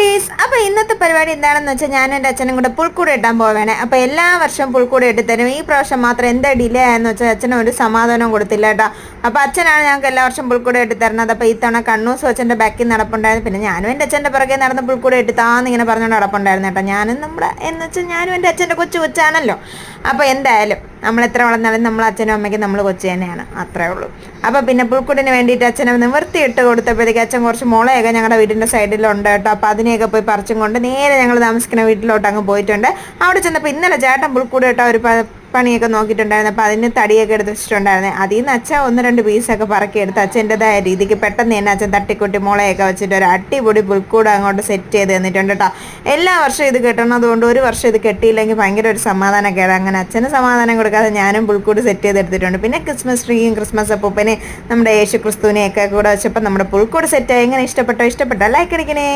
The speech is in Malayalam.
കുട്ടീസ് അപ്പൊ ഇന്നത്തെ പരിപാടി എന്താണെന്ന് വെച്ചാൽ ഞാൻ എന്റെ അച്ഛനും കൂടെ പുൽക്കൂട് ഇട്ടാൻ പോവേണേ. അപ്പൊ എല്ലാ വർഷവും പുൽക്കൂട് ഇട്ടുതരും ഈ പ്രാവശ്യം മാത്രം എന്താ ഡിലേ ആയെന്ന് വെച്ചാൽ അച്ഛനും ഒരു സമാധാനം കൊടുത്തില്ല കേട്ടോ. അപ്പൊ അച്ഛനാണ് ഞങ്ങൾക്ക് എല്ലാ വർഷം പുൽക്കൂട് ഇട്ട് തരുന്നത്. അപ്പൊ ഇത്തവണ തവണ കണ്ണൂസ് അച്ഛന്റെ ബാക്കിൽ നടപ്പുണ്ടായിരുന്നു. പിന്നെ ഞാനും എന്റെ അച്ഛന്റെ പുറകെ നടന്ന് പുൽക്കൂട് ഇട്ട് താന്ന് ഇങ്ങനെ പറഞ്ഞുകൊണ്ട് നടപ്പുണ്ടായിരുന്നു കേട്ടോ. ഞാനും നമ്മുടെ എന്ന് വെച്ചാൽ ഞാനും എന്റെ അച്ഛന്റെ കൊച്ചു കൊച്ചാണല്ലോ. അപ്പോൾ എന്തായാലും നമ്മൾ എത്ര വളർന്നാലും നമ്മൾ അച്ഛനും അമ്മയ്ക്കും നമ്മൾ കൊച്ചു തന്നെയാണ്. അത്രേ ഉള്ളൂ. അപ്പോൾ പിന്നെ പുൽക്കൂടിന് വേണ്ടിയിട്ട് അച്ഛനെ നിവർത്തിയിട്ട് കൊടുത്തപ്പോഴത്തേക്ക് അച്ഛൻ കുറച്ച് മുളയൊക്കെ ഞങ്ങളുടെ വീടിന്റെ സൈഡിലുണ്ട് കേട്ടോ. അപ്പോൾ അതിനെയൊക്കെ പോയി പറിച്ചും കൊണ്ട് നേരെ ഞങ്ങൾ താമസിക്കുന്ന വീട്ടിലോട്ട് അങ്ങ് പോയിട്ടുണ്ട്. അവിടെ ചെന്നപ്പോൾ ഇന്നലെ ചേട്ടൻ പുൽക്കൂട് കേട്ടോ ഒരു പണിയൊക്കെ നോക്കിയിട്ടുണ്ടായിരുന്നു. അപ്പോൾ അതിന് തടിയൊക്കെ എടുത്ത് വെച്ചിട്ടുണ്ടായിരുന്നു. അതിൽ നിന്ന് അച്ഛൻ ഒന്ന് രണ്ട് പീസൊക്കെ പറക്കി എടുത്ത് അച്ഛന്റെതായ രീതിക്ക് പെട്ടെന്ന് തന്നെ അച്ഛൻ തട്ടിക്കുട്ടി മുളയൊക്കെ വെച്ചിട്ട് ഒരു അടിപൊടി പുൽക്കൂട് അങ്ങോട്ട് സെറ്റ് ചെയ്ത് തന്നിട്ടുണ്ട് കേട്ടോ എല്ലാ വർഷവും ഇത് കെട്ടണതുകൊണ്ട് ഒരു വർഷം ഇത് കെട്ടിയില്ലെങ്കിൽ ഭയങ്കര ഒരു സമാധാനക്കേട് അങ്ങനെ അച്ഛന് സമാധാനം കൊടുക്കാതെ ഞാനും പുൽക്കൂട് സെറ്റ് ചെയ്തെടുത്തിട്ടുണ്ട് പിന്നെ ക്രിസ്മസ് ട്രീയും ക്രിസ്മസ് അപ്പൂപ്പനെ നമ്മുടെ യേശു ക്രിസ്തുവിനെയൊക്കെ കൂടെ വെച്ചപ്പോൾ നമ്മുടെ പുൽക്കൂട് സെറ്റ് എങ്ങനെ ഇഷ്ടപ്പെട്ടോ? ഇഷ്ടപ്പെട്ടോ ലൈക്ക് അടിക്കണേ.